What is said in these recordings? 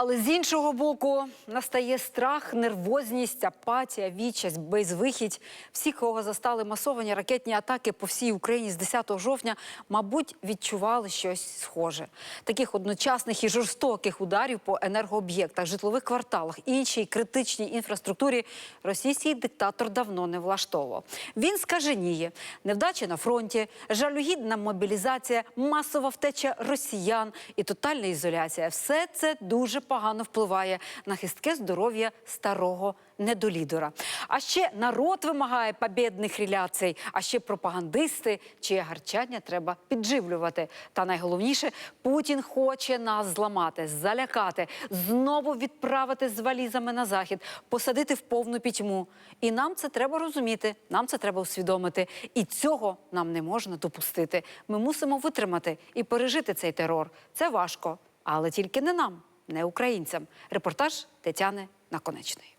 Але з іншого боку настає страх, нервозність, апатія, відчасть, безвихідь. Всі, кого застали масовані ракетні атаки по всій Україні з 10 жовтня, мабуть, відчували щось схоже. Таких одночасних і жорстоких ударів по енергооб'єктах, житлових кварталах іншій критичній інфраструктурі російський диктатор давно не влаштовував. Він скаженіє, невдачі на фронті, жалюгідна мобілізація, масова втеча росіян і тотальна ізоляція. Все це дуже погано впливає на хистке здоров'я старого недолідора. А ще народ вимагає побєдних реляцій, а ще пропагандисти, чиє гарчання треба підживлювати. Та найголовніше, Путін хоче нас зламати, залякати, знову відправити з валізами на захід, посадити в повну пітьму. І нам це треба розуміти, нам це треба усвідомити. І цього нам не можна допустити. Ми мусимо витримати і пережити цей терор. Це важко, але тільки не нам, не українцям. Репортаж Тетяни Наконечної.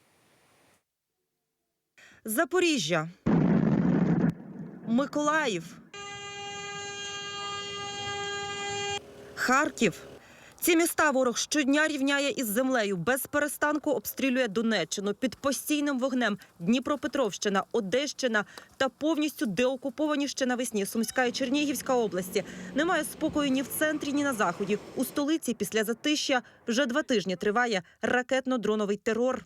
Запоріжжя, Миколаїв, Харків. Ці міста ворог щодня рівняє із землею, без перестанку обстрілює Донеччину під постійним вогнем Дніпропетровщина, Одещина та повністю деокуповані ще навесні Сумська і Чернігівська області. Немає спокою ні в центрі, ні на заході. У столиці після затища вже два тижні триває ракетно-дроновий терор.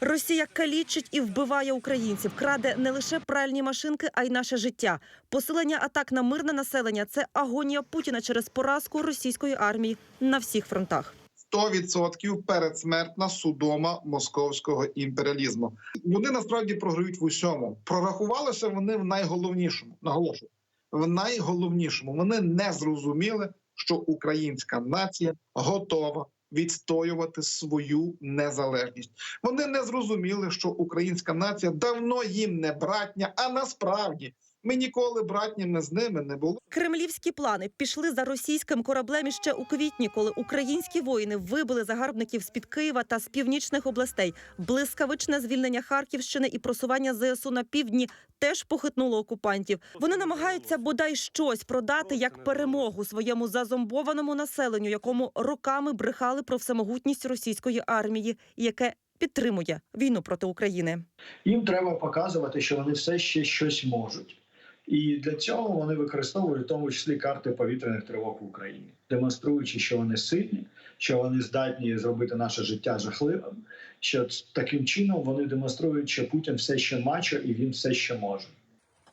Росія калічить і вбиває українців, краде не лише пральні машинки, а й наше життя. Посилення атак на мирне населення це агонія Путіна через поразку російської армії на всіх фронтах. 100% передсмертна судома московського імперіалізму. Вони насправді програють в усьому. Прорахувалися вони в найголовнішому. Наголошую, в найголовнішому вони не зрозуміли, що українська нація готова відстоювати свою незалежність. Вони не зрозуміли, що українська нація давно їм не братня, а насправді ми ніколи братніми з ними не були. Кремлівські плани пішли за російським кораблем іще у квітні, коли українські воїни вибили загарбників з під Києва та з північних областей. Блискавичне звільнення Харківщини і просування ЗСУ на півдні теж похитнуло окупантів. Вони намагаються бодай щось продати як перемогу своєму зазомбованому населенню, якому роками брехали про всемогутність російської армії, яке підтримує війну проти України. Їм треба показувати, що вони все ще щось можуть. І для цього вони використовують в тому числі карти повітряних тривог в Україні, демонструючи, що вони сильні, що вони здатні зробити наше життя жахливим. Що таким чином вони демонструють, що Путін все ще мачо і він все ще може.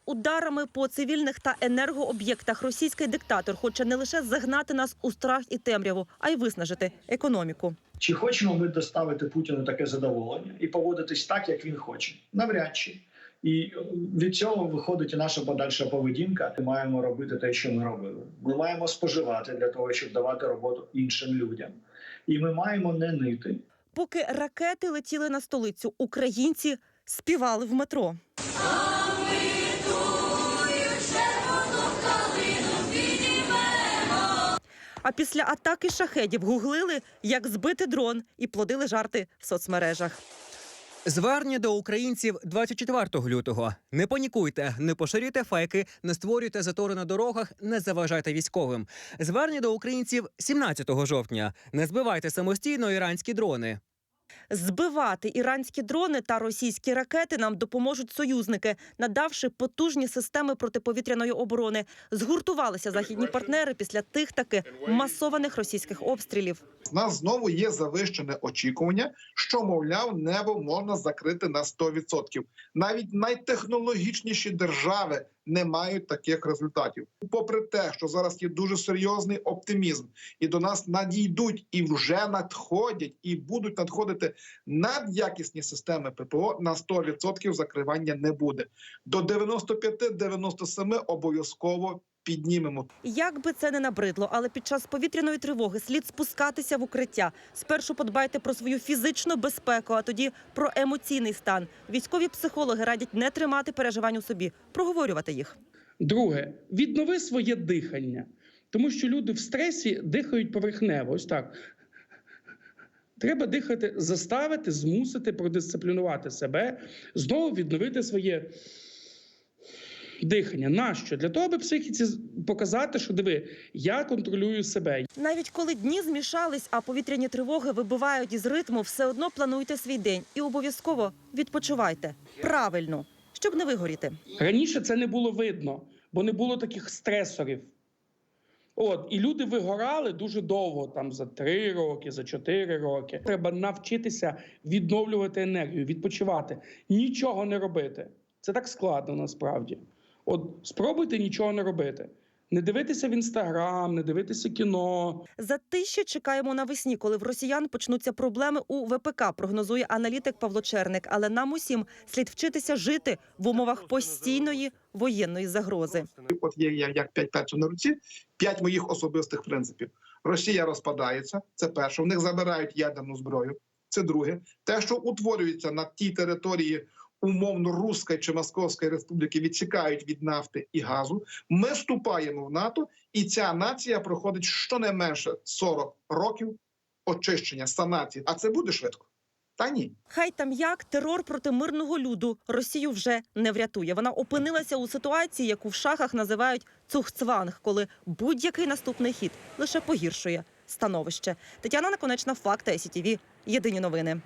Ударами по цивільних та енергооб'єктах російський диктатор хоче не лише загнати нас у страх і темряву, а й виснажити економіку. Чи хочемо ми доставити Путіну таке задоволення і поводитись так, як він хоче? Навряд чи. І е, від цього виходить і наша подальша поведінка. Ми маємо робити те, що ми робили. Ми маємо споживати для того, щоб давати роботу іншим людям. І ми маємо не нити. Поки ракети летіли на столицю, українці співали в метро. А після атаки шахедів гуглили, як збити дрон, і плодили жарти в соцмережах. Звернення до українців 24 лютого. Не панікуйте, не поширюйте фейки, не створюйте затори на дорогах, не заважайте військовим. Звернення до українців 17 жовтня. Не збивайте самостійно іранські дрони. Збивати іранські дрони та російські ракети нам допоможуть союзники, надавши потужні системи протиповітряної оборони. Згуртувалися західні партнери після тих таки масованих російських обстрілів. У нас знову є завищене очікування, що мовляв, небо можна закрити на 100%. Навіть найтехнологічніші держави не мають таких результатів. Попри те, що зараз є дуже серйозний оптимізм, і до нас надійдуть і вже надходять, і будуть надходити надякісні системи ППО, на 100% закривання не буде. До 95-97 обов'язково піднімемо. Як би це не набридло, але під час повітряної тривоги слід спускатися в укриття. Спершу подбайте про свою фізичну безпеку, а тоді про емоційний стан. Військові психологи радять не тримати переживань у собі, проговорювати їх. Друге, віднови своє дихання, тому що люди в стресі дихають поверхнево. Ось так. Треба дихати, заставити, змусити, продисциплінувати себе, знову відновити своє дихання. Нащо? Для того, аби психіці показати, що диви, я контролюю себе. Навіть коли дні змішались, а повітряні тривоги вибивають із ритму, все одно плануйте свій день і обов'язково відпочивайте правильно, щоб не вигоріти. Раніше це не було видно, бо не було таких стресорів. От, і люди вигорали дуже довго, там за три роки, за чотири роки. Треба навчитися відновлювати енергію, відпочивати, нічого не робити. Це так складно насправді. От спробуйте нічого не робити. Не дивитися в інстаграм, не дивитися кіно, Затище чекаємо навесні, коли в росіян почнуться проблеми у ВПК, прогнозує аналітик Павло Черник. Але нам усім слід вчитися жити в умовах постійної воєнної загрози. От є я- як п'ять пальців на руці, п'ять моїх особистих принципів. Росія розпадається. Це перше. В них забирають ядерну зброю. Це друге. Те, що утворюється на тій території умовно Руської чи Московської республіки, відсікають від нафти і газу. Ми вступаємо в НАТО, і ця нація проходить щонайменше 40 років очищення, санації. А це буде швидко? Та ні. Хай там як терор проти мирного люду Росію вже не врятує. Вона опинилася у ситуації, яку в шахах називають цухцванг, коли будь-який наступний хід лише погіршує становище. Тетяна Наконечна, факти СІТІВІ. Єдині новини.